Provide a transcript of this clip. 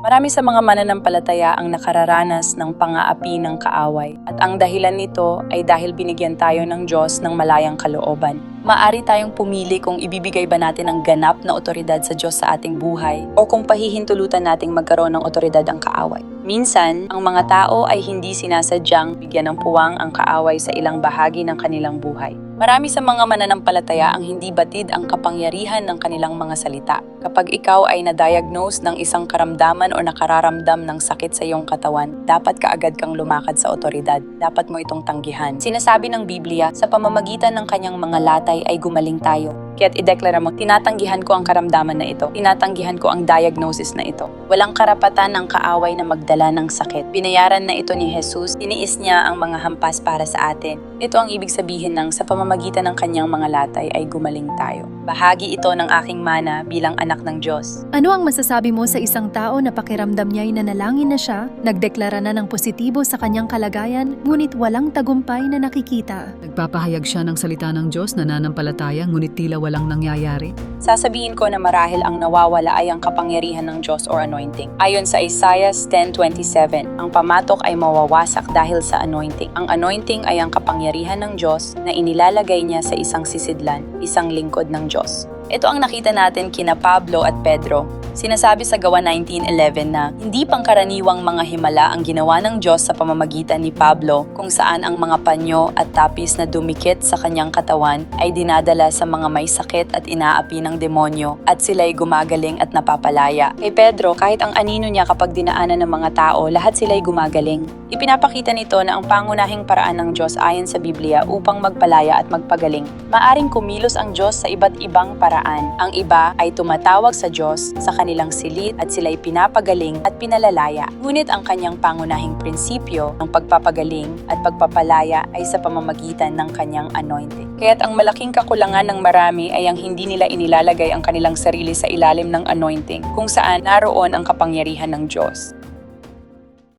Marami sa mga mananampalataya ang nakararanas ng pangaapi ng kaaway at ang dahilan nito ay dahil binigyan tayo ng Diyos ng malayang kalooban. Maari tayong pumili kung ibibigay ba natin ang ganap na otoridad sa Diyos sa ating buhay o kung pahihintulutan nating magkaroon ng otoridad ang kaaway. Minsan, ang mga tao ay hindi sinasadyang bigyan ng puwang ang kaaway sa ilang bahagi ng kanilang buhay. Marami sa mga mananampalataya ang hindi batid ang kapangyarihan ng kanilang mga salita. Kapag ikaw ay na-diagnose ng isang karamdaman o nakararamdam ng sakit sa iyong katawan, dapat kaagad kang lumakad sa otoridad. Dapat mo itong tanggihan. Sinasabi ng Biblia, sa pamamagitan ng kanyang mga latay ay gumaling tayo. Kaya't ideklara mo, tinatanggihan ko ang karamdaman na ito. Tinatanggihan ko ang diagnosis na ito. Walang karapatan ng kaaway na magdala ng sakit. Binayaran na ito ni Jesus. Tiniis niya ang mga hampas para sa atin. Ito ang ibig sabihin ng sa pamamagitan ng kanyang mga latay ay gumaling tayo. Bahagi ito ng aking mana bilang anak ng Diyos. Ano ang masasabi mo sa isang tao na pakiramdam niya'y nanalangin na siya, nagdeklara na ng positibo sa kanyang kalagayan, ngunit walang tagumpay na nakikita? Nagpapahayag siya ng salita ng Diyos na nananampalataya ngunit tila walang nangyayari. Sasabihin ko na marahil ang nawawala ay ang kapangyarihan ng Diyos or anointing. Ayon sa Isaiah 10.27, ang pamatok ay mawawasak dahil sa anointing. Ang anointing ay ang kapangyarihan ng Diyos na inilalagay niya sa isang sisidlan, isang lingkod ng Diyos. Ito ang nakita natin kina Pablo at Pedro. Sinasabi sa Gawa 19.11 na hindi pangkaraniwang mga himala ang ginawa ng Diyos sa pamamagitan ni Pablo kung saan ang mga panyo at tapis na dumikit sa kanyang katawan ay dinadala sa mga may sakit at inaapi ng demonyo at sila'y gumagaling at napapalaya. Kay Pedro, kahit ang anino niya kapag dinaanan ng mga tao, lahat sila'y gumagaling. Ipinapakita nito na ang pangunahing paraan ng Diyos ayon sa Biblia upang magpalaya at magpagaling. Maaring kumilos ang Diyos sa iba't ibang paraan. Ang iba ay tumatawag sa Diyos sa kanilang silid at sila'y pinapagaling at pinalalaya. Ngunit ang kanyang pangunahing prinsipyo ng pagpapagaling at pagpapalaya ay sa pamamagitan ng kanyang anointing. Kaya't ang malaking kakulangan ng marami ay ang hindi nila inilalagay ang kanilang sarili sa ilalim ng anointing kung saan naroon ang kapangyarihan ng Diyos.